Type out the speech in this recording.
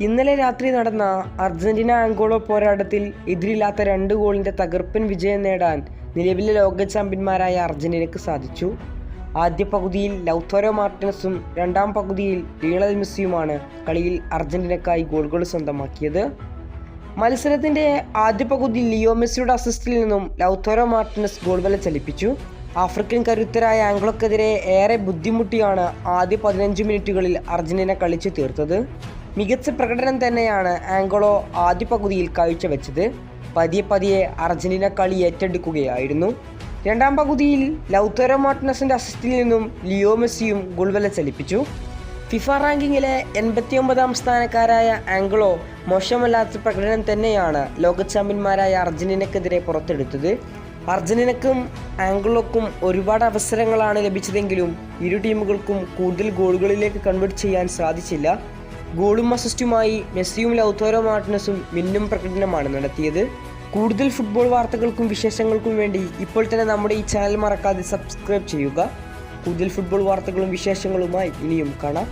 ഇന്നലെ രാത്രി നടന്ന അർജന്റീന ആംഗോളോ പോരാട്ടത്തിൽ എതിരില്ലാത്ത രണ്ട് ഗോളിന്റെ തകർപ്പൻ വിജയം നേടാൻ നിലവിലെ ലോക ചാമ്പ്യന്മാരായ അർജന്റീനയ്ക്ക് സാധിച്ചു. ആദ്യ പകുതിയിൽ ലൗത്തോരോ മാർട്ടിനസും രണ്ടാം പകുതിയിൽ ലീണൽ മെസ്സിയുമാണ് കളിയിൽ അർജന്റീനക്കായി ഗോളുകൾ സ്വന്തമാക്കിയത്. മത്സരത്തിന്റെ ആദ്യ പകുതി ലിയോ മെസ്സിയുടെ അസിസ്റ്റിൽ നിന്നും ലൗത്തോരോ മാർട്ടിനസ് ഗോൾ വല ചലിപ്പിച്ചു. ആഫ്രിക്കൻ കരുത്തരായ ആംഗ്ലോക്കെതിരെ ഏറെ ബുദ്ധിമുട്ടിയാണ് ആദ്യ പതിനഞ്ച് മിനിറ്റുകളിൽ അർജന്റീന കളിച്ചു തീർത്തത്. മികച്ച പ്രകടനം തന്നെയാണ് ആംഗോളോ ആദ്യ പകുതിയിൽ കാഴ്ചവെച്ചത്. പതിയെ പതിയെ അർജന്റീന കളി ഏറ്റെടുക്കുകയായിരുന്നു. രണ്ടാം പകുതിയിൽ ലൗത്തോരോ മാർട്ടിനസിന്റെ അസിസ്റ്റിൽ നിന്നും ലിയോ മെസ്സിയും ഗുൾവല ചലിപ്പിച്ചു. ഫിഫ റാങ്കിങ്ങിലെ എൺപത്തിയൊമ്പതാം സ്ഥാനക്കാരായ ആംഗ്ലോ മോശമല്ലാത്ത പ്രകടനം തന്നെയാണ് ലോക ചാമ്പ്യന്മാരായ അർജന്റീനക്കെതിരെ പുറത്തെടുത്തത്. അർജന്റീനക്കും ആംഗ്ലോക്കും ഒരുപാട് അവസരങ്ങളാണ് ലഭിച്ചതെങ്കിലും ഇരു ടീമുകൾക്കും കൂടുതൽ ഗോളുകളിലേക്ക് കൺവേർട്ട് ചെയ്യാൻ സാധിച്ചില്ല. ഗോളും അസിസ്റ്റുമായി മെസ്സിയും ലൗത്തോരോ മാർട്ടിനസും മിന്നും പ്രകടനമാണ് നടത്തിയത്. കൂടുതൽ ഫുട്ബോൾ വാർത്തകൾക്കും വിശേഷങ്ങൾക്കും വേണ്ടി ഇപ്പോൾ തന്നെ നമ്മുടെ ഈ ചാനൽ മറക്കാതെ സബ്സ്ക്രൈബ് ചെയ്യുക. കൂടുതൽ ഫുട്ബോൾ വാർത്തകളും വിശേഷങ്ങളുമായി ഇനിയും കാണാം.